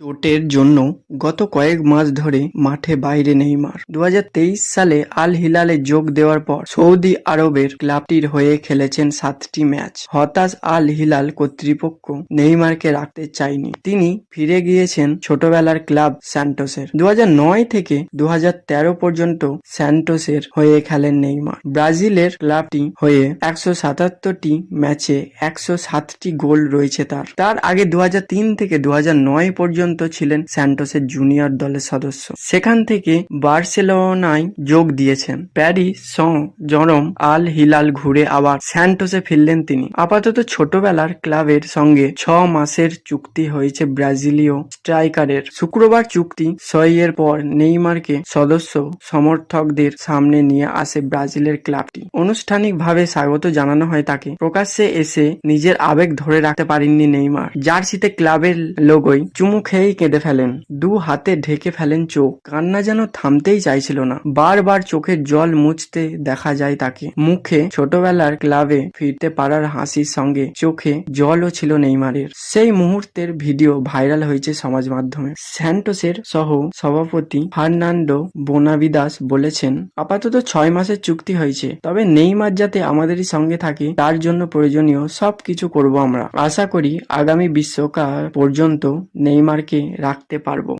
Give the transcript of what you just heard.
চোটের জন্য গত কয়েক মাস ধরে মাঠে বাইরে নেইমার। দু হাজার তেইশ সালে আল হিলালে যোগ দেওয়ার পর সৌদি আরবের ক্লাবটির হয়ে খেলেছেন সাতটি ম্যাচ। হতাশ আল হিলাল কর্তৃপক্ষ নেইমারকে রাখতে চায়নি। তিনি ফিরে গিয়েছেন ছোটবেলার ক্লাব স্যান্টোসের। দু হাজার নয় থেকে দু হাজার তেরো পর্যন্ত স্যান্টোসের হয়ে খেলেন নেইমার। ব্রাজিলের ক্লাবটি হয়ে একশো সাতাত্তরটি ম্যাচে একশো সাতটি গোল রয়েছে তার। তার আগে দু হাজার তিন থেকে দু হাজার নয় পর্যন্ত ছিলেন স্যান্টোসের জুনিয়র দলের সদস্য। সেখান থেকে বার্সেলোনায় যোগ দিয়েছেন। Paris Saint Germain Al Hilal ঘুরে আবার স্যান্টোসে ফিরলেন তিনি। আপাতত ছোটবেলার ক্লাবের সঙ্গে ছ মাসের চুক্তি হয়েছে ব্রাজিলীয় স্ট্রাইকারের। শুক্রবার চুক্তি সইয়ের পর নেইমারকে সদস্য সমর্থকদের সামনে নিয়ে আসে ব্রাজিলের ক্লাবটি। আনুষ্ঠানিকভাবে স্বাগত জানানো হয় তাকে। প্রকাশ্যে এসে নিজের আবেগ ধরে রাখতে পারেননি নেইমার। জার্সিতে ক্লাবের লোগোই চুমু খেয়েই কেঁদে ফেলেন। দু হাতে ঢেকে ফেলেন চোখ। কান্না যেন থামতেই চাইছিল না। বারবার চোখের জল মুছতে দেখা যায় তাকে। মুখে ছোটবেলার ক্লাবে ফিরতে পারার হাসির সঙ্গে চোখে জলও ছিল নেইমারের। সেই মুহূর্তের ভিডিও ভাইরাল হয়েছে সমাজ মাধ্যমে। স্যান্টোসের সহ সভাপতি ফার্নান্ডো বোনাবিদাস বলেছেন, আপাতত ছয় মাসের চুক্তি হয়েছে। তবে নেইমার যাতে আমাদেরই সঙ্গে থাকে, তার জন্য প্রয়োজনীয় সব কিছু করব আমরা। আশা করি আগামী বিশ্বকাপ পর্যন্ত নেইমারকে রাখতে পারব।